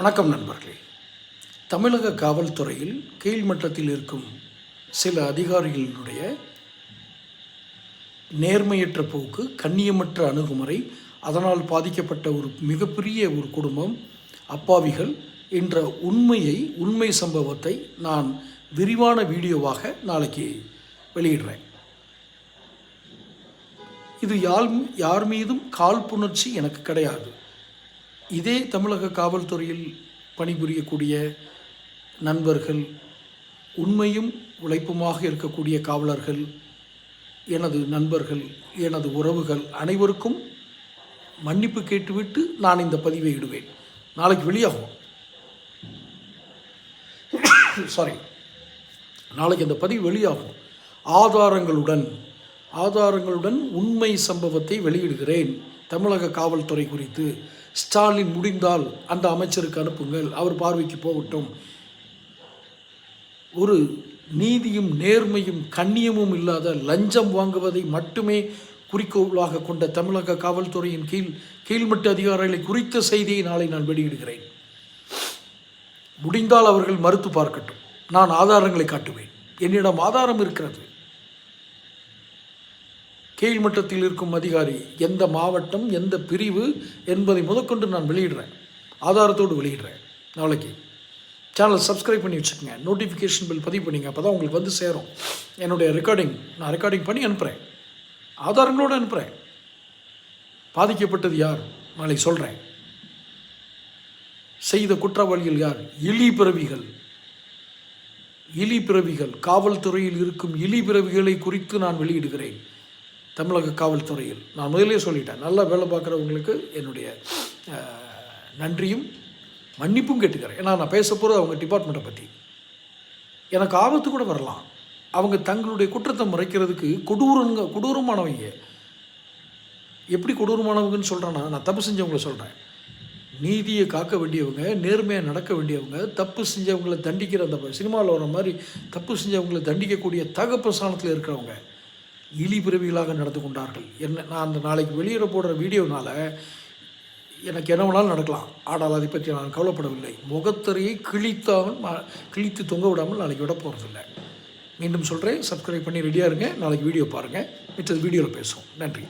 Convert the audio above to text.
வணக்கம் நண்பர்களே. தமிழக காவல்துறையில் கீழ்மட்டத்தில் இருக்கும் சில அதிகாரிகளினுடைய நேர்மையற்ற போக்கு கண்ணியமற்ற அணுகுமுறை அதனால் பாதிக்கப்பட்ட ஒரு மிகப்பெரிய ஒரு குடும்பம் அப்பாவிகள் என்ற உண்மையை உண்மை சம்பவத்தை நான் விரிவான வீடியோவாக நாளைக்கு வெளியிடுறேன். இது யார் யார் மீதும் காழ்ப்புணர்ச்சி எனக்கு கிடையாது. இதே தமிழக காவல்துறையில் பணிபுரியக்கூடிய நண்பர்கள் உண்மையும் உழைப்புமாக இருக்கக்கூடிய காவலர்கள் எனது நண்பர்கள் எனது உறவுகள் அனைவருக்கும் மன்னிப்பு கேட்டுவிட்டு நான் இந்த பதிவை இடுவேன். நாளைக்கு வெளியாகும். சாரி நாளைக்கு அந்த பதிவு வெளியாகும். ஆதாரங்களுடன் ஆதாரங்களுடன் உண்மை சம்பவத்தை வெளியிடுகிறேன். தமிழக காவல்துறை குறித்து ஸ்டாலின் முடிந்தால் அந்த அமைச்சருக்கு அனுப்புங்கள் அவர் பார்வைக்கு போகட்டும். ஒரு நீதியும் நேர்மையும் கண்ணியமும் இல்லாத லஞ்சம் வாங்குவதை மட்டுமே குறிக்கோளாக கொண்ட தமிழக காவல்துறையின் கீழ் கீழ்மட்ட அதிகாரிகளை குறித்த செய்தியை நாளை நான் வெளியிடுகிறேன். முடிந்தால் அவர்கள் மறுத்து பார்க்கட்டும். நான் ஆதாரங்களை காட்டுவேன். என்னிடம் ஆதாரம் இருக்கிறது. கீழ்மட்டத்தில் இருக்கும் அதிகாரி எந்த மாவட்டம் எந்த பிரிவு என்பதை முதற்கொண்டு நான் வெளியிடுறேன். ஆதாரத்தோடு வெளியிடுறேன். நாளைக்கு. சேனலை சப்ஸ்கிரைப் பண்ணி வச்சுக்கோங்க. நோட்டிஃபிகேஷன் பில் பதிவு பண்ணிங்க. அப்போ தான் உங்களுக்கு வந்து சேரும். என்னுடைய ரெக்கார்டிங் நான் ரெக்கார்டிங் பண்ணி அனுப்புகிறேன் ஆதாரங்களோடு அனுப்புகிறேன் பாதிக்கப்பட்டது யார்? நாளைக்கு சொல்கிறேன் செய்த குற்றவாளிகள் யார்? இலி பிறவிகள். இலி பிறவிகள். காவல்துறையில் இருக்கும் இலி பிறவிகளை குறித்து நான் வெளியிடுகிறேன். தமிழக காவல்துறையில் நான் முதலே சொல்லிட்டேன் நல்லா வேலை பார்க்குறவங்களுக்கு என்னுடைய நன்றியும் மன்னிப்பும் கேட்டுக்கிறேன். ஏன்னா நான் பேச போகிறது அவங்க டிபார்ட்மெண்ட்டை பற்றி எனக்கு ஆபத்து கூட வரலாம். அவங்க தங்களுடைய குற்றத்தை மறைக்கிறதுக்கு கொடூரங்க கொடூரமானவங்க. எப்படி கொடூரமானவங்கன்னு சொல்கிறேன்னா நான் தப்பு செஞ்சவங்கள சொல்கிறேன் நீதியை காக்க வேண்டியவங்க நேர்மையாக நடக்க வேண்டியவங்க தப்பு செஞ்சவங்களை தண்டிக்கிற அந்த சினிமாவில் வர மாதிரி தப்பு செஞ்சவங்களை தண்டிக்கக்கூடிய தகப்பு இருக்கிறவங்க. இழி பிறவிகளாக நடந்து கொண்டார்கள். என்ன நான் அந்த நாளைக்கு வெளியிட போடுற வீடியோனால் எனக்கு என்ன வேணாலும் நடக்கலாம். ஆனால் அதை பற்றி நான் கவலைப்படவில்லை. முகத்தறையை கிழித்தாமல் கிழித்து தொங்க விடாமல் நாளைக்கு விட போகிறதில்ல மீண்டும் சொல்கிறேன் சப்ஸ்கிரைப் பண்ணி ரெடியாக இருங்க. நாளைக்கு வீடியோ பாருங்கள் மிச்சது வீடியோவில் பேசுவோம். நன்றி.